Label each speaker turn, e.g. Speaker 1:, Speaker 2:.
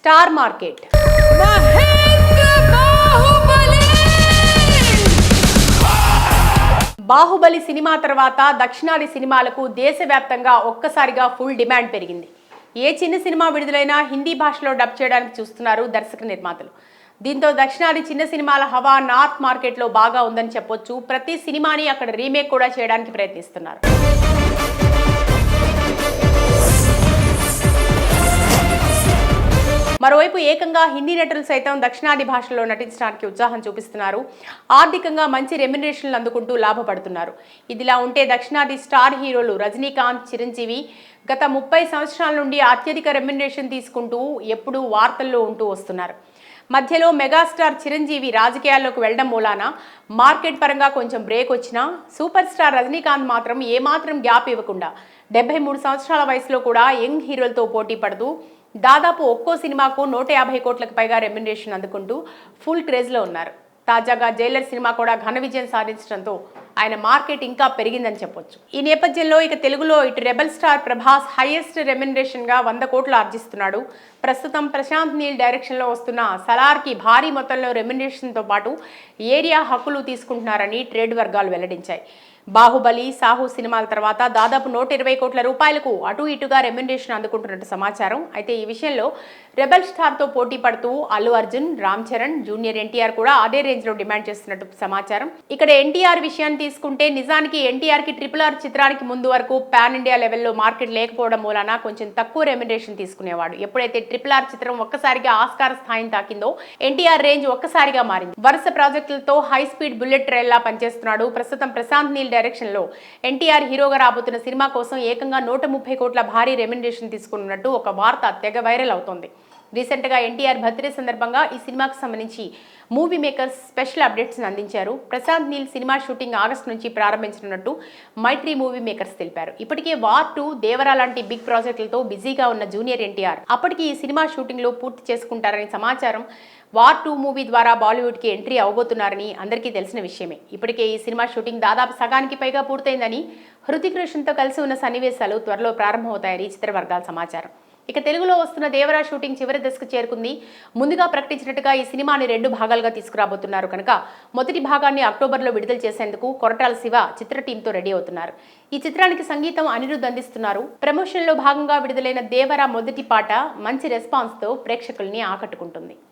Speaker 1: Star market. Baahubali cinema తర్వాత దక్షిణాది సినిమాలకు దేశవ్యాప్తంగా ఒక్కసారిగా ఫుల్ డిమాండ్ పెరిగింది. ఏ చిన్న సినిమా విడుదలైనా హిందీ భాషలో డబ్ చేయడానికి చూస్తున్నారు దర్శక నిర్మాతలు. దీంతో దక్షిణాది చిన్న సినిమాల హవా నార్త్ మార్కెట్లో బాగా ఉందని చెప్పొచ్చు. ప్రతి సినిమాని అక్కడ రీమేక్ కూడా చేయడానికి ప్రయత్నిస్తున్నారు. మరోవైపు ఏకంగా హిందీ నటులు సైతం దక్షిణాది భాషలో నటించడానికి ఉత్సాహం చూపిస్తున్నారు. ఆర్థికంగా మంచి రెమ్యునరేషన్లు అందుకుంటూ లాభపడుతున్నారు. ఇదిలా ఉంటే దక్షిణాది స్టార్ హీరోలు రజనీకాంత్ చిరంజీవి గత ముప్పై సంవత్సరాల నుండి అత్యధిక రెమ్యునరేషన్ తీసుకుంటూ ఎప్పుడూ వార్తల్లో ఉంటూ వస్తున్నారు. మధ్యలో మెగాస్టార్ చిరంజీవి రాజకీయాల్లోకి వెళ్ళడం మూలాన మార్కెట్ పరంగా కొంచెం బ్రేక్ వచ్చినా సూపర్ స్టార్ రజనీకాంత్ మాత్రం ఏమాత్రం గ్యాప్ ఇవ్వకుండా డెబ్బై మూడు సంవత్సరాల వయసులో కూడా యంగ్ హీరోలతో పోటీ పడుతూ దాదాపు ఒక్కో సినిమాకు నూట యాభై కోట్లకు పైగా రెమ్యునరేషన్ అందుకుంటూ ఫుల్ క్రేజ్లో ఉన్నారు. తాజాగా జైలర్ సినిమా కూడా ఘన విజయం సాధించడంతో ఆయన మార్కెట్ ఇంకా పెరిగిందని చెప్పొచ్చు. ఈ నేపథ్యంలో ఇక తెలుగులో ఇటు రెబల్ స్టార్ ప్రభాస్ హైయెస్ట్ రెమ్యునరేషన్గా వంద కోట్లు ఆర్జిస్తున్నాడు. ప్రస్తుతం ప్రశాంత్ నీల్ డైరెక్షన్లో వస్తున్న సలార్కి భారీ మొత్తంలో రెమ్యునరేషన్తో పాటు ఏరియా హక్కులు తీసుకుంటున్నారని ట్రేడ్ వర్గాలు వెల్లడించాయి. బాహుబలి సాహు సినిమాల తర్వాత దాదాపు నూట ఇరవై కోట్ల రూపాయలకు అటు ఇటుగా రెమ్యునరేషన్ అందుకుంటున్నట్టు సమాచారం. అయితే ఈ విషయంలో రెబల్ స్టార్తో పోటీ పడుతూ అల్లు అర్జున్ రామ్ చరణ్ జూనియర్ ఎన్టీఆర్ కూడా అదే రేంజ్లో డిమాండ్ చేస్తున్నట్టు సమాచారం. ఇక్కడ ఎన్టీఆర్ విషయాన్ని తీసుకుంటే నిజానికి ఎన్టీఆర్కి ట్రిపుల్ ఆర్ చిత్రానికి ముందు వరకు పాన్ ఇండియా లెవెల్లో మార్కెట్ లేకపోవడం మూలన కొంచెం తక్కువ రెమ్యునరేషన్ తీసుకునేవాడు. ఎప్పుడైతే ట్రిపుల్ ఆర్ చిత్రం ఒక్కసారిగా ఆస్కార్ స్థాయిని తాకిందో ఎన్టీఆర్ రేంజ్ ఒక్కసారిగా మారింది. వరుస ప్రాజెక్టులతో హై స్పీడ్ బుల్లెట్ ట్రైన్ లా పనిచేస్తున్నాడు. ప్రస్తుతం ప్రశాంత్ నీల్ డైరెక్షన్లో ఎన్టీఆర్ హీరోగా రాబోతున్న సినిమా కోసం ఏకంగా నూట ముప్పై కోట్ల భారీ రెమ్యునరేషన్ తీసుకున్నట్టు ఒక వార్త తెగ వైరల్ అవుతోంది. రీసెంట్గా ఎన్టీఆర్ బర్త్డే సందర్భంగా ఈ సినిమాకు సంబంధించి మూవీ మేకర్స్ స్పెషల్ అప్డేట్స్ని అందించారు. Prashanth Neel cinema shooting August నుంచి ప్రారంభించనున్నట్టు మైత్రి మూవీ మేకర్స్ తెలిపారు. ఇప్పటికే వార్ టూ దేవరా లాంటి బిగ్ ప్రాజెక్టులతో బిజీగా ఉన్న జూనియర్ ఎన్టీఆర్ అప్పటికి ఈ సినిమా షూటింగ్లో పూర్తి చేసుకుంటారని సమాచారం వార్ టూ మూవీ ద్వారా బాలీవుడ్కి ఎంట్రీ అవబోతున్నారని అందరికీ తెలిసిన విషయమే. ఇప్పటికే ఈ సినిమా షూటింగ్ దాదాపు సగానికి పైగా పూర్తయిందని హృతిక్ రోషన్తో కలిసి ఉన్న సన్నివేశాలు త్వరలో ప్రారంభమవుతాయని చిత్ర వర్గాల సమాచారం. ఇక తెలుగులో వస్తున్న దేవరా షూటింగ్ చివరి దశకు చేరుకుంది. ముందుగా ప్రకటించినట్టుగా ఈ సినిమాని రెండు భాగాలుగా తీసుకురాబోతున్నారు. కనుక మొదటి భాగాన్ని అక్టోబర్లో విడుదల చేసేందుకు కొరటాల శివ చిత్ర టీంతో రెడీ అవుతున్నారు. ఈ చిత్రానికి సంగీతం అనిరుద్ధ్ అందిస్తున్నారు. ప్రమోషన్లో భాగంగా విడుదలైన దేవరా మొదటి పాట మంచి రెస్పాన్స్తో ప్రేక్షకుల్ని ఆకట్టుకుంటుంది.